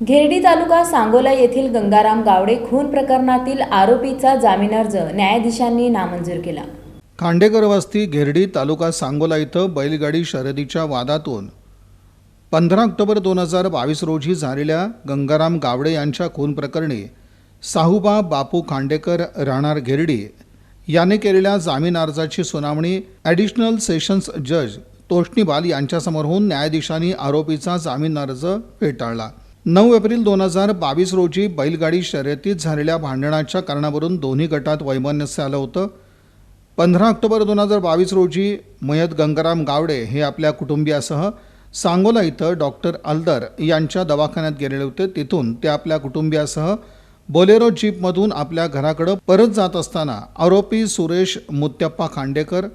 घेरडी तालुका सांगोला येथील गंगाराम गावडे खून प्रकरणातील आरोपीचा जामीन अर्ज न्यायाधीशांनी नामंजूर केला. खांडेकर वस्ती घेरडी तालुका सांगोला इथं बैलगाडी शर्यतीच्या वादातून पंधरा ऑक्टोबर दोन हजार बावीस रोजी झालेल्या गंगाराम गावडे यांच्या खून प्रकरणी साहूबा बापू खांडेकर राहणार घेरडी याने केलेल्या जामीन अर्जाची सुनावणी ॲडिशनल सेशन्स जज तोष्णीबाल यांच्यासमोर होऊन न्यायाधीशांनी आरोपीचा जामीन अर्ज फेटाळला. नऊ एप्रिल दोन हजार बावीस रोजी बैलगाडी शर्यतीत झालेल्या भांडणाच्या कारणावरून दोन्ही गटात वैमनस्य आलं होतं. पंधरा ऑक्टोबर दोन हजार बावीस रोजी मयत गंगाराम गावडे हे आपल्या कुटुंबियासह सांगोला इथं डॉक्टर अल्दर यांच्या दवाखान्यात गेलेले होते. तिथून ते आपल्या कुटुंबियासह बोलेरो जीपमधून आपल्या घराकडं परत जात असताना आरोपी सुरेश मुत्यप्पा खांडेकर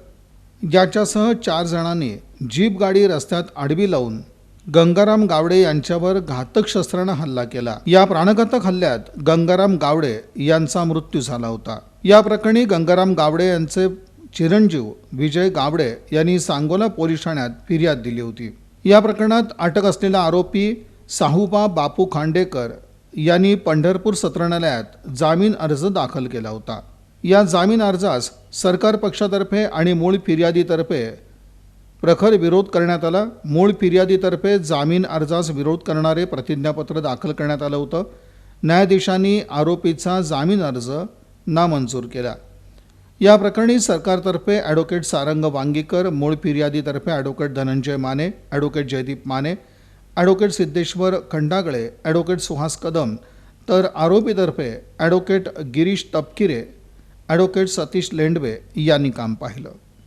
याच्यासह चार जणांनी जीप गाडी रस्त्यात आडवी लावून गंगाराम गावडे यांच्यावर घातक शस्त्रानं हल्ला केला. या प्राणघातक हल्ल्यात गंगाराम गावडे यांचा मृत्यू झाला होता. या प्रकरणी गंगाराम गावडे यांचे चिरंजीव विजय गावडे यांनी सांगोला पोलीस ठाण्यात फिर्याद दिली होती. या प्रकरणात अटक असलेला आरोपी साहूबा बापू खांडेकर यांनी पंढरपूर सत्र न्यायालयात जामीन अर्ज दाखल केला होता. या जामीन अर्जास सरकार पक्षातर्फे आणि मूळ फिर्यादीतर्फे प्रखर विरोध करण्यात आला. मूळ फिर्यादीतर्फे जामीन अर्जास विरोध करणारे प्रतिज्ञापत्र दाखल करण्यात आलं होतं. न्यायाधीशांनी आरोपीचा जामीन अर्ज नामंजूर केला. या प्रकरणी सरकारतर्फे ॲडव्होकेट सारंग वांगीकर मूळ फिर्यादीतर्फे advocate Dhananjay Mane advocate Jaydeep Mane advocate Siddheshwar Khandagale advocate Suhas Kadam तर आरोपीतर्फे ॲडव्होकेट गिरीश तपकिरे ॲडव्होकेट सतीश लेंडवे यांनी काम पाहिलं.